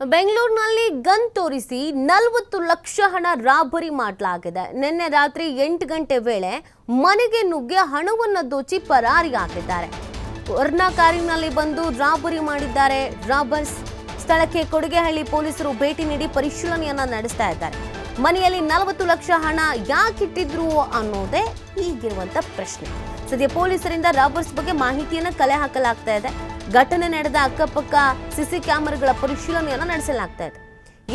ಬೆಂಗಳೂರಿನಲ್ಲಿ ಗನ್ ತೋರಿಸಿ ನಲವತ್ತು ಲಕ್ಷ ಹಣ ರಾಬರಿ ಮಾಡಲಾಗಿದೆ. ನಿನ್ನೆ ರಾತ್ರಿ ಎಂಟು ಗಂಟೆ ವೇಳೆ ಮನೆಗೆ ನುಗ್ಗಿ ಹಣವನ್ನು ದೋಚಿ ಪರಾರಿಯಾಗಿದ್ದಾರೆ ವರ್ಣ ಕಾರಿನಲ್ಲಿ ಬಂದು ರಾಬರಿ ಮಾಡಿದ್ದಾರೆ. ರಾಬರ್ಸ್ ಸ್ಥಳಕ್ಕೆ ಕೊಡುಗೆಹಳ್ಳಿ ಪೊಲೀಸರು ಭೇಟಿ ನೀಡಿ ಪರಿಶೀಲನೆಯನ್ನ ನಡೆಸ್ತಾ ಇದ್ದಾರೆ. ಮನೆಯಲ್ಲಿ ನಲವತ್ತು ಲಕ್ಷ ಹಣ ಯಾಕೆ ಇಟ್ಟಿದ್ರು ಅನ್ನೋದೇ ಈಗಿರುವಂತ ಪ್ರಶ್ನೆ. ಸದ್ಯ ಪೊಲೀಸರಿಂದ ರಾಬರ್ಸ್ ಬಗ್ಗೆ ಮಾಹಿತಿಯನ್ನ ಕಲೆ ಹಾಕಲಾಗ್ತಾ ಇದೆ. ಘಟನೆ ನಡೆದ ಅಕ್ಕಪಕ್ಕ ಸಿಸಿ ಕ್ಯಾಮೆರಾಗಳ ಪರಿಶೀಲನೆಯನ್ನು ನಡೆಸಲಾಗ್ತಾ ಇದೆ.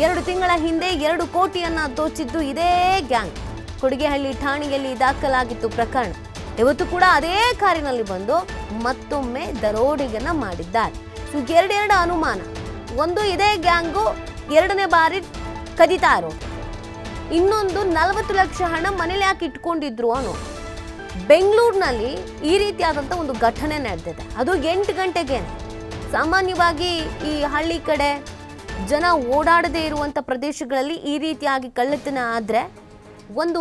ಎರಡು ತಿಂಗಳ ಹಿಂದೆ ಎರಡು ಕೋಟಿಯನ್ನ ದೋಚಿದ್ದು ಇದೇ ಗ್ಯಾಂಗ್. ಕೊಡಿಗೆಹಳ್ಳಿ ಠಾಣೆಯಲ್ಲಿ ದಾಖಲಾಗಿತ್ತು ಪ್ರಕರಣ. ಇವತ್ತು ಕೂಡ ಅದೇ ಕಾರಿನಲ್ಲಿ ಬಂದು ಮತ್ತೊಮ್ಮೆ ದರೋಡೆಯನ್ನ ಮಾಡಿದ್ದಾರೆ. ಎರಡೆರಡು ಅನುಮಾನ. ಒಂದು ಇದೇ ಗ್ಯಾಂಗು, ಎರಡನೇ ಬಾರಿ ಕದಿತಾರೋ ಇನ್ನೊಂದು ನಲವತ್ತು ಲಕ್ಷ ಹಣ ಮನೇಲಿ ಯಾಕೆ ಇಟ್ಕೊಂಡಿದ್ರು ಅನ್ನೋ. ಬೆಂಗಳೂರಿನಲ್ಲಿ ಈ ರೀತಿಯಾದಂಥ ಒಂದು ಘಟನೆ ನಡೆದಿದೆ. ಅದು ಎಂಟು ಗಂಟೆಗೆ ಸಾಮಾನ್ಯವಾಗಿ ಈ ಹಳ್ಳಿ ಕಡೆ ಜನ ಓಡಾಡದೇ ಇರುವಂಥ ಪ್ರದೇಶಗಳಲ್ಲಿ ಈ ರೀತಿಯಾಗಿ ಕಳ್ಳತನ ಆದರೆ ಒಂದು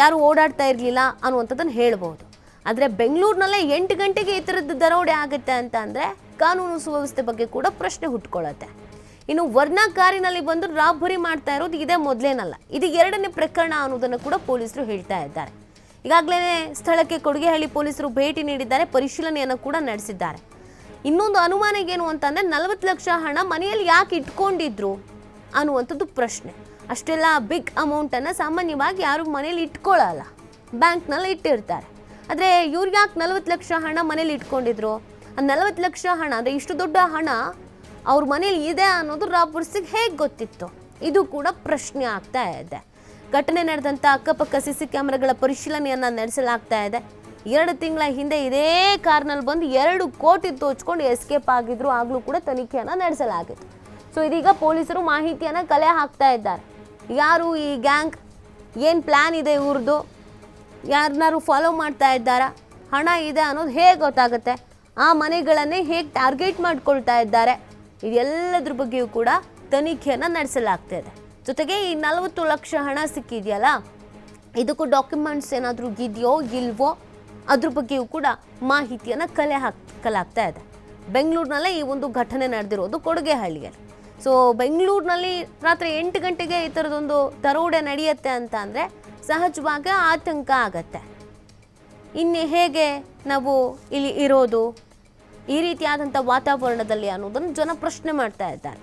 ಯಾರು ಓಡಾಡ್ತಾ ಇರಲಿಲ್ಲ ಅನ್ನುವಂಥದ್ದನ್ನು ಹೇಳ್ಬೋದು. ಆದರೆ ಬೆಂಗಳೂರಿನಲ್ಲೇ ಎಂಟು ಗಂಟೆಗೆ ಈ ಥರದ್ದು ದರೋಡೆ ಆಗುತ್ತೆ ಅಂತ ಅಂದರೆ ಕಾನೂನು ಸುವ್ಯವಸ್ಥೆ ಬಗ್ಗೆ ಕೂಡ ಪ್ರಶ್ನೆ ಹುಟ್ಕೊಳ್ಳುತ್ತೆ. ಇನ್ನು ವರ್ಣ ಕಾರಿನಲ್ಲಿ ಬಂದು ರಾಬರಿ ಮಾಡ್ತಾ ಇರೋದು ಇದೇ ಮೊದಲೇನಲ್ಲ, ಇದು ಎರಡನೇ ಪ್ರಕರಣ ಅನ್ನೋದನ್ನು ಕೂಡ ಪೊಲೀಸರು ಹೇಳ್ತಾ ಇದ್ದಾರೆ. ಈಗಾಗಲೇ ಸ್ಥಳಕ್ಕೆ ಕೊಡುಗೆಹಳ್ಳಿ ಪೊಲೀಸರು ಭೇಟಿ ನೀಡಿದ್ದಾರೆ, ಪರಿಶೀಲನೆಯನ್ನು ಕೂಡ ನಡೆಸಿದ್ದಾರೆ. ಇನ್ನೊಂದು ಅನುಮಾನ ಏನು ಅಂತಂದ್ರೆ ನಲವತ್ತು ಲಕ್ಷ ಹಣ ಮನೆಯಲ್ಲಿ ಯಾಕೆ ಇಟ್ಕೊಂಡಿದ್ರು ಅನ್ನುವಂಥದ್ದು ಪ್ರಶ್ನೆ. ಅಷ್ಟೆಲ್ಲ ಬಿಗ್ ಅಮೌಂಟನ್ನು ಸಾಮಾನ್ಯವಾಗಿ ಯಾರು ಮನೇಲಿ ಇಟ್ಕೊಳ್ಳಲ್ಲ ಬ್ಯಾಂಕ್ನಲ್ಲಿ ಇಟ್ಟಿರ್ತಾರೆ. ಆದರೆ ಇವ್ರು ಯಾಕೆ ನಲವತ್ತು ಲಕ್ಷ ಹಣ ಮನೇಲಿ ಇಟ್ಕೊಂಡಿದ್ರು? ಆ ನಲವತ್ತು ಲಕ್ಷ ಹಣ ಅಂದರೆ ಇಷ್ಟು ದೊಡ್ಡ ಹಣ ಅವ್ರ ಮನೇಲಿ ಇದೆ ಅನ್ನೋದು ರಾಪುರ್ಸಿಗೆ ಹೇಗೆ ಗೊತ್ತಿತ್ತು? ಇದು ಕೂಡ ಪ್ರಶ್ನೆ ಆಗ್ತಾ ಇದೆ. ಘಟನೆ ನಡೆದಂಥ ಅಕ್ಕಪಕ್ಕ ಸಿ ಸಿ ಕ್ಯಾಮೆರಾಗಳ ಪರಿಶೀಲನೆಯನ್ನ ನಡೆಸಲಾಗ್ತಾ ಇದೆ. ಎರಡು ತಿಂಗಳ ಹಿಂದೆ ಇದೇ ಕಾರ್ನಲ್ಲಿ ಬಂದು ಎರಡು ಕೋಟಿ ತೋಚ್ಕೊಂಡು ಎಸ್ಕೇಪ್ ಆಗಿದ್ರು. ಆಗಲೂ ಕೂಡ ತನಿಖೆಯನ್ನು ನಡೆಸಲಾಗಿತ್ತು. ಸೊ ಇದೀಗ ಪೊಲೀಸರು ಮಾಹಿತಿಯನ್ನು ಕಲೆ ಹಾಕ್ತಾ ಇದ್ದಾರೆ. ಯಾರು ಈ ಗ್ಯಾಂಗ್? ಏನು ಪ್ಲ್ಯಾನ್ ಇದೆ ಇವ್ರದ್ದು ಯಾರನ್ನಾರು ಫಾಲೋ ಮಾಡ್ತಾ ಇದ್ದಾರಾ? ಹಣ ಇದೆ ಅನ್ನೋದು ಹೇಗೆ ಗೊತ್ತಾಗುತ್ತೆ? ಆ ಮನೆಗಳನ್ನೇ ಹೇಗೆ ಟಾರ್ಗೆಟ್ ಮಾಡ್ಕೊಳ್ತಾ ಇದ್ದಾರೆ? ಇದೆಲ್ಲದ್ರ ಬಗ್ಗೆಯೂ ಕೂಡ ತನಿಖೆಯನ್ನು ನಡೆಸಲಾಗ್ತಾ ಇದೆ. ಜೊತೆಗೆ ಈ ನಲವತ್ತು ಲಕ್ಷ ಹಣ ಸಿಕ್ಕಿದೆಯಲ್ಲ? ಇದಕ್ಕೂ ಡಾಕ್ಯುಮೆಂಟ್ಸ್ ಏನಾದರೂ ಇದೆಯೋ, ಇಲ್ವೋ? ಅದ್ರ ಬಗ್ಗೆಯೂ ಕೂಡ ಮಾಹಿತಿಯನ್ನು ಕಲೆ ಹಾಕಲಾಗ್ತಾ ಇದೆ. ಬೆಂಗಳೂರಿನಲ್ಲೇ ಈ ಒಂದು ಘಟನೆ ನಡೆದಿರೋದು ಕೊಡುಗೆಹಳ್ಳಿಯಲ್ಲಿ. ಸೊ ಬೆಂಗಳೂರಿನಲ್ಲಿ ರಾತ್ರಿ ಎಂಟು ಗಂಟೆಗೆ ಈ ಥರದೊಂದು ದರೋಡೆ ನಡೆಯುತ್ತೆ ಅಂತ ಅಂದರೆ ಸಹಜವಾಗಿ ಆತಂಕ ಆಗತ್ತೆ. ಇನ್ನು ಹೇಗೆ ನಾವು ಇಲ್ಲಿ ಇರೋದು? ಈ ರೀತಿಯಾದಂಥ ವಾತಾವರಣದಲ್ಲಿ ಅನ್ನೋದನ್ನು ಜನ ಪ್ರಶ್ನೆ ಮಾಡ್ತಾ ಇದ್ದಾರೆ.